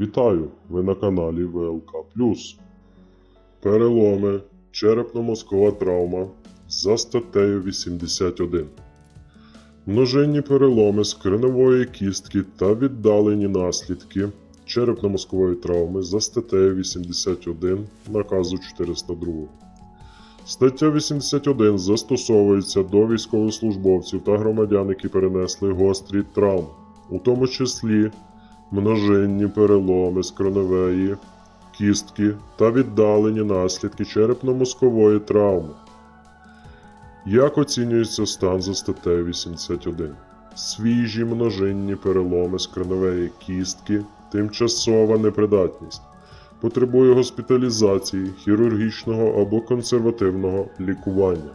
Вітаю! Ви на каналі ВЛК Переломи, черепно-мозкова травма за статтею 81. Множинні переломи скроневої кістки та віддалені наслідки черепно-мозкової травми за статтею 81 наказу 402. Стаття 81 застосовується до військовослужбовців та громадян, які перенесли гострі травми, у тому числі множинні переломи скроневої кістки та віддалені наслідки черепно-мозкової травми. Як оцінюється стан за статтею 81? Свіжі множинні переломи скроневої кістки, тимчасова непридатність. Потребує госпіталізації, хірургічного або консервативного лікування.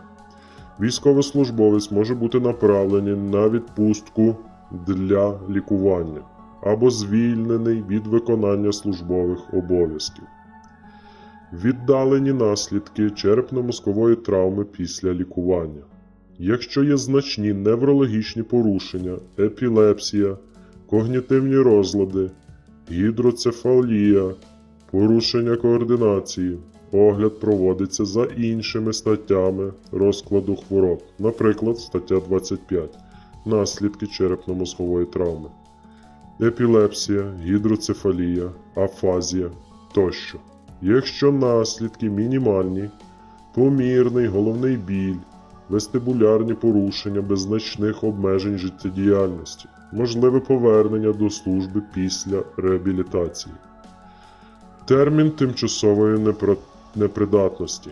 Військовослужбовець може бути направлений на відпустку для лікування або звільнений від виконання службових обов'язків. Віддалені наслідки черепно-мозкової травми після лікування. Якщо є значні неврологічні порушення, епілепсія, когнітивні розлади, гідроцефалія, порушення координації, огляд проводиться за іншими статтями розкладу хвороб, наприклад, стаття 25 наслідки черепно-мозкової травми, епілепсія, гідроцефалія, афазія тощо. Якщо наслідки мінімальні, помірний головний біль, вестибулярні порушення без значних обмежень життєдіяльності, можливе повернення до служби після реабілітації. Термін тимчасової непридатності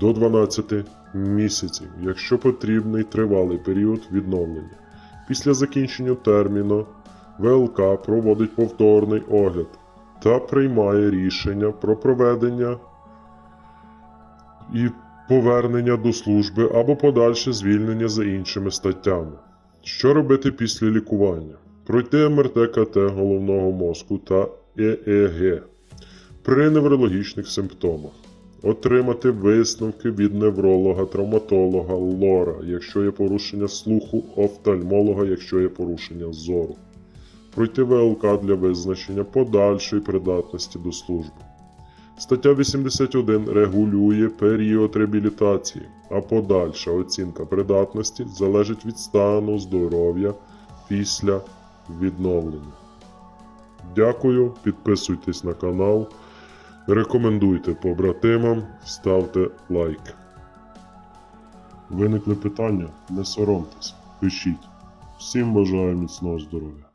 до 12 місяців, якщо потрібний тривалий період відновлення. Після закінчення терміну ВЛК проводить повторний огляд та приймає рішення про проведення і повернення до служби або подальше звільнення за іншими статтями. Що робити після лікування? Пройти МРТ КТ головного мозку та ЕЕГ при неврологічних симптомах. Отримати висновки від невролога, травматолога, лора, якщо є порушення слуху, офтальмолога, якщо є порушення зору. Пройти ВЛК для визначення подальшої придатності до служби. Стаття 81 регулює період реабілітації, а подальша оцінка придатності залежить від стану здоров'я після відновлення. Дякую, підписуйтесь на канал, рекомендуйте побратимам, ставте лайк. Виникли питання? Не соромтесь, пишіть. Всім бажаю міцного здоров'я.